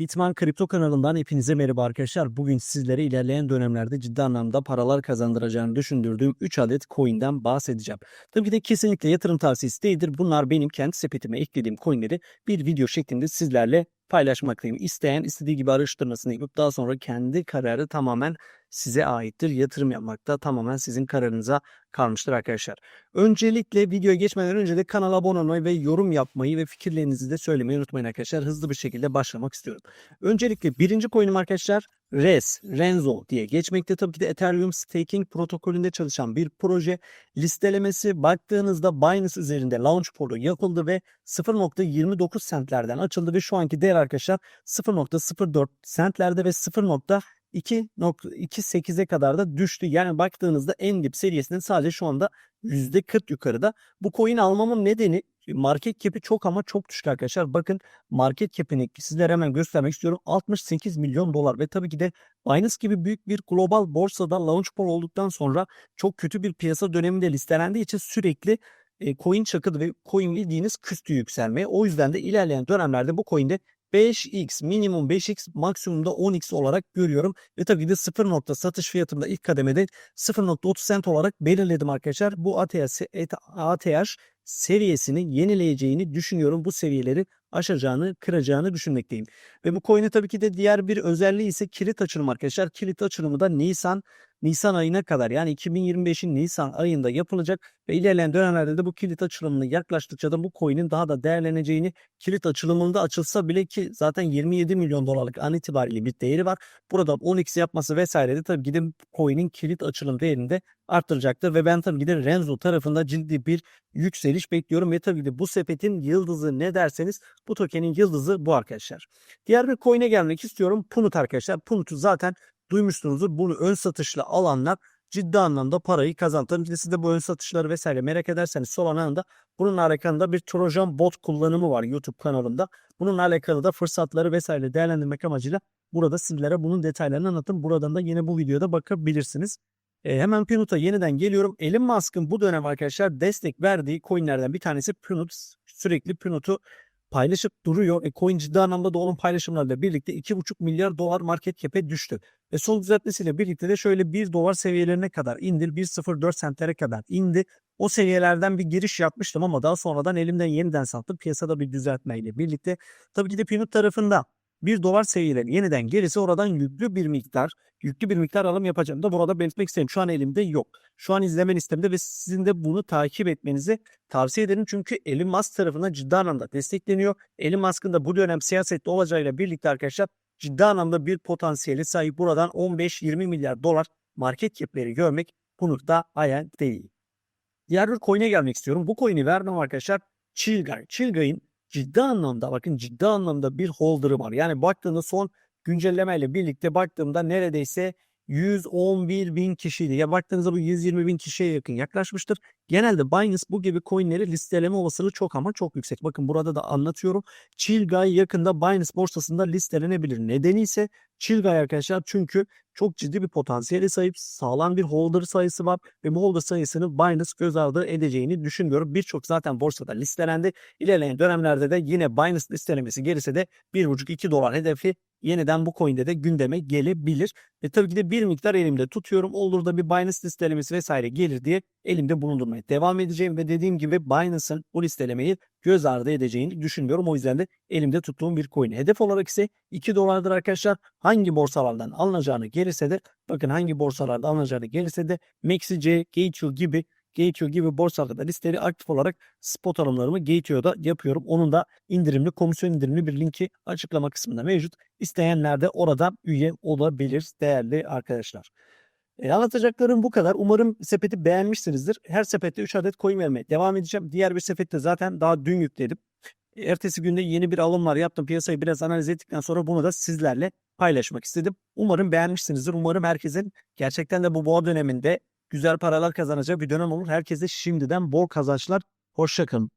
Bitman Kripto kanalından hepinize merhaba arkadaşlar. Bugün sizlere ilerleyen dönemlerde ciddi anlamda paralar kazandıracağını düşündürdüğüm 3 adet coin'den bahsedeceğim. Tabii ki de kesinlikle yatırım tavsiyesi değildir. Bunlar benim kendi sepetime eklediğim coin'leri bir video şeklinde sizlerle paylaşmaktayım. İsteyen istediği gibi araştırmasını yapıp daha sonra kendi kararı tamamen size aittir. Yatırım yapmakta tamamen sizin kararınıza kalmıştır arkadaşlar. Öncelikle videoya geçmeden önce de kanala abone olmayı ve yorum yapmayı ve fikirlerinizi de söylemeyi unutmayın arkadaşlar. Hızlı bir şekilde başlamak istiyorum. Öncelikle birinci coin'im arkadaşlar Res, Renzo diye geçmekte. Tabii ki de Ethereum Staking protokolünde çalışan bir proje. Listelemesi baktığınızda Binance üzerinde launch pool'u yapıldı ve 0.29 centlerden açıldı ve şu anki değer arkadaşlar 0.04 centlerde ve 0.2.28'e kadar da düştü. Yani baktığınızda en dip seviyesinin sadece şu anda %40 yukarıda. Bu coin almamın nedeni market cap'i çok ama çok düşük arkadaşlar. Bakın market cap'ini sizlere hemen göstermek istiyorum. 68 milyon dolar ve tabii ki de Binance gibi büyük bir global borsada launch pool olduktan sonra çok kötü bir piyasa döneminde listelendiği için sürekli e, coin çakıldı ve coin bildiğiniz küstü yükselmeye. O yüzden de ilerleyen dönemlerde bu coin'de 5x minimum 5x maksimumda 10x olarak görüyorum. Ve tabii ki de 0 nokta satış fiyatımda ilk kademede 0.30 cent olarak belirledim arkadaşlar. Bu ATH, ATH seviyesini yenileyeceğini düşünüyorum. Bu seviyeleri aşacağını, kıracağını düşünmekteyim. Ve bu coin'e tabii ki de diğer bir özelliği ise kilit açılımı arkadaşlar. Kilit açılımı da Nisan Nisan ayına kadar yani 2025'in Nisan ayında yapılacak ve ilerleyen dönemlerde de bu kilit açılımını yaklaştıkça da bu coin'in daha da değerleneceğini kilit açılımında açılsa bile ki zaten 27 milyon dolarlık an itibariyle bir değeri var. Burada 10x yapması vesaire de tabii de coin'in kilit açılım değerini de arttıracaktır ve ben tabii ki de Renzo tarafında ciddi bir yükseliş bekliyorum ve tabii ki de bu sepetin yıldızı ne derseniz bu tokenin yıldızı bu arkadaşlar. Diğer bir coin'e gelmek istiyorum. Punut arkadaşlar. Punut'u zaten duymuşsunuzdur. Bunu ön satışla alanlar ciddi anlamda parayı kazandı. De siz de bu ön satışları vesaire merak ederseniz Solana'nın bununla alakalı bir Trojan bot kullanımı var YouTube kanalımda. Bununla alakalı da fırsatları vesaire değerlendirmek amacıyla burada sizlere bunun detaylarını anlattım. Buradan da yine bu videoda bakabilirsiniz. E, hemen Pinut'a yeniden geliyorum. Elon Musk'ın bu dönem arkadaşlar destek verdiği coinlerden bir tanesi Pinut. Sürekli Pinut'u paylaşıp duruyor. E, coin ciddi anlamda da onun paylaşımlarıyla birlikte 2,5 milyar dolar market cap'e düştü. Ve son düzeltmesiyle birlikte de şöyle 1 dolar seviyelerine kadar indi. 1.04 sentlere kadar indi. O seviyelerden bir giriş yapmıştım ama daha sonradan elimden yeniden sattım. Piyasada bir düzeltmeyle birlikte. Tabii ki de Pinut tarafında 1 dolar seviyeleri yeniden gerisi oradan yüklü bir miktar, yüklü bir miktar alım yapacağım da burada belirtmek isterim. Şu an elimde yok. Şu an izleme listemde ve sizin de bunu takip etmenizi tavsiye ederim. Çünkü Elon Musk tarafından ciddi anlamda destekleniyor. Elon Musk'ın da bu dönem siyasette olacağıyla birlikte arkadaşlar ciddi anlamda bir potansiyeli sahip. Buradan 15-20 milyar dolar market cap'leri görmek bunu da hayal değil. Diğer bir coin'e gelmek istiyorum. Bu coin'i verdim arkadaşlar. Chilgay. Chilgay'ın ciddi anlamda bakın ciddi anlamda bir holder'ı var. Yani baktığında son güncellemeyle birlikte baktığımda neredeyse 111 bin kişiydi. Ya baktığınızda bu 120 bin kişiye yakın yaklaşmıştır. Genelde Binance bu gibi coinleri listeleme olasılığı çok ama çok yüksek. Bakın burada da anlatıyorum. Chilgay yakında Binance borsasında listelenebilir. Nedeni ise Chilgay arkadaşlar çünkü çok ciddi bir potansiyeli sahip sağlam bir holder sayısı var ve bu holder sayısını Binance göz ardı edeceğini düşünmüyorum. Birçok zaten borsada listelendi. İlerleyen dönemlerde de yine Binance listelemesi gelirse de 1,5-2 dolar hedefi yeniden bu coin'de de gündeme gelebilir. Ve tabii ki de bir miktar elimde tutuyorum. Olur da bir Binance listelemesi vesaire gelir diye elimde bulundurmaya devam edeceğim ve dediğim gibi Binance'ın bu listelemeyi göz ardı edeceğini düşünmüyorum. O yüzden de elimde tuttuğum bir coin. Hedef olarak ise 2 dolardır arkadaşlar. Hangi borsalardan alınacağını gelirse de bakın hangi borsalarda alınacağını gelirse de MaxiC, Gateo gibi Gateo gibi borsalarda listeleri aktif olarak spot alımlarımı Gateo'da yapıyorum. Onun da indirimli, komisyon indirimli bir linki açıklama kısmında mevcut. İsteyenler de orada üye olabilir değerli arkadaşlar. E, anlatacaklarım bu kadar. Umarım sepeti beğenmişsinizdir. Her sepette 3 adet coin vermeye devam edeceğim. Diğer bir sepette zaten daha dün yükledim. Ertesi günde yeni bir alımlar yaptım. Piyasayı biraz analiz ettikten sonra bunu da sizlerle paylaşmak istedim. Umarım beğenmişsinizdir. Umarım herkesin gerçekten de bu boğa döneminde güzel paralar kazanacağı bir dönem olur. Herkese şimdiden bol kazançlar. Hoşçakalın.